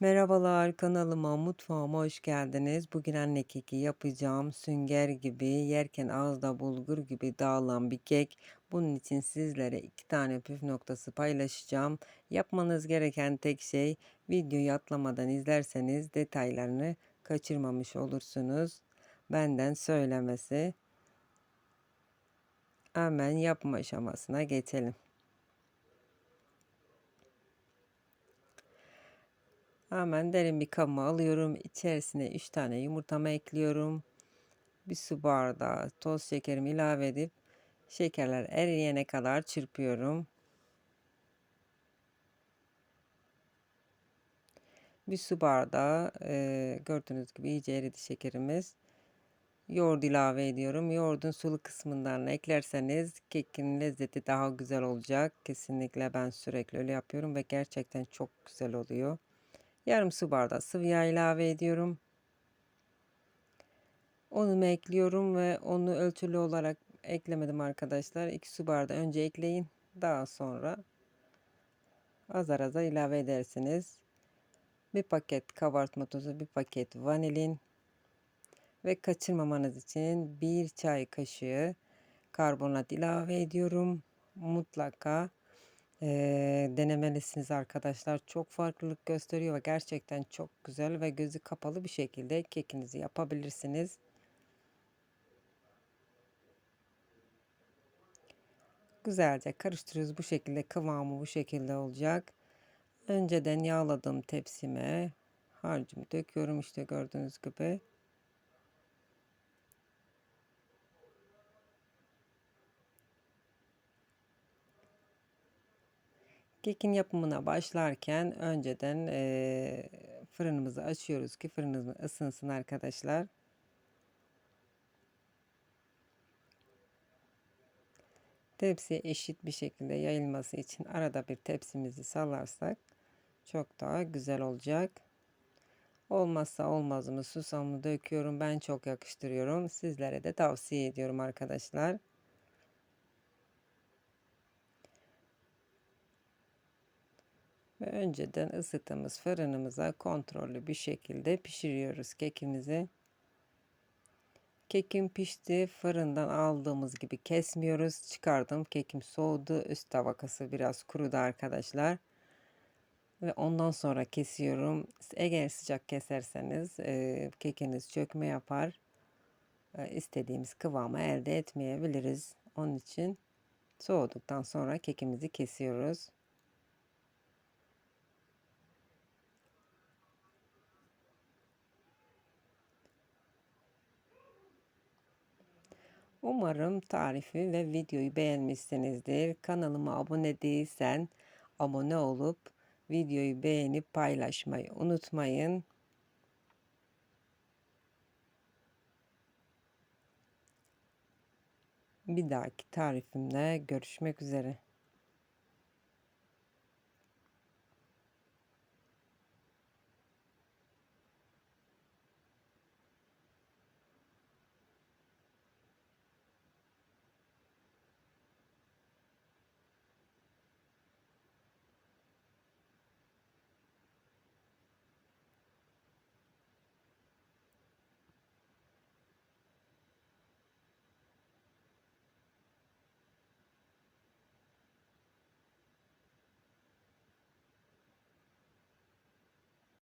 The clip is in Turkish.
Merhabalar kanalıma mutfağıma hoş geldiniz. Bugün anne keki yapacağım. Sünger gibi yerken ağızda bulgur gibi dağılan bir kek. Bunun için sizlere iki tane püf noktası paylaşacağım. Yapmanız gereken tek şey videoyu atlamadan izlerseniz detaylarını kaçırmamış olursunuz. Benden söylemesi. Hemen yapma aşamasına geçelim. Hemen derin bir kabıma alıyorum. İçerisine 3 tane yumurtamı ekliyorum. Bir su bardağı toz şekerimi ilave edip şekerler eriyene kadar çırpıyorum. Bir su bardağı e, gördüğünüz gibi iyice eridi şekerimiz. Yoğurt ilave ediyorum. Yoğurdun sulu kısmından eklerseniz kekin lezzeti daha güzel olacak. Kesinlikle ben sürekli öyle yapıyorum ve gerçekten çok güzel oluyor. Yarım su bardağı sıvı yağ ilave ediyorum. Unumu ekliyorum ve onu ölçülü olarak eklemedim arkadaşlar. 2 su bardağı önce ekleyin. Daha sonra azar azar ilave edersiniz. Bir paket kabartma tozu, bir paket vanilin ve kaçırmamanız için bir çay kaşığı karbonat ilave ediyorum. Mutlaka e, denemelisiniz arkadaşlar. Çok farklılık gösteriyor ve gerçekten çok güzel ve gözü kapalı bir şekilde kekinizi yapabilirsiniz. Güzelce karıştırıyoruz. Bu şekilde kıvamı bu şekilde olacak. Önceden yağladığım tepsime harcımı döküyorum işte gördüğünüz gibi. Kekin yapımına başlarken önceden e, fırınımızı açıyoruz ki fırınımız ısınsın arkadaşlar. Tepsiye eşit bir şekilde yayılması için arada bir tepsimizi sallarsak çok daha güzel olacak. Olmazsa olmazımı susamı döküyorum. Ben çok yakıştırıyorum. Sizlere de tavsiye ediyorum arkadaşlar. Ve önceden ısıttığımız fırınımıza kontrollü bir şekilde pişiriyoruz kekimizi. Kekim pişti. Fırından aldığımız gibi kesmiyoruz. Çıkardım. Kekim soğudu. Üst tabakası biraz kurudu arkadaşlar. Ve ondan sonra kesiyorum. Eğer sıcak keserseniz e, kekiniz çökme yapar. E, istediğimiz kıvamı elde etmeyebiliriz. Onun için soğuduktan sonra kekimizi kesiyoruz. Umarım tarifi ve videoyu beğenmişsinizdir. Kanalıma abone değilsen abone olup videoyu beğenip paylaşmayı unutmayın. Bir dahaki tarifimde görüşmek üzere.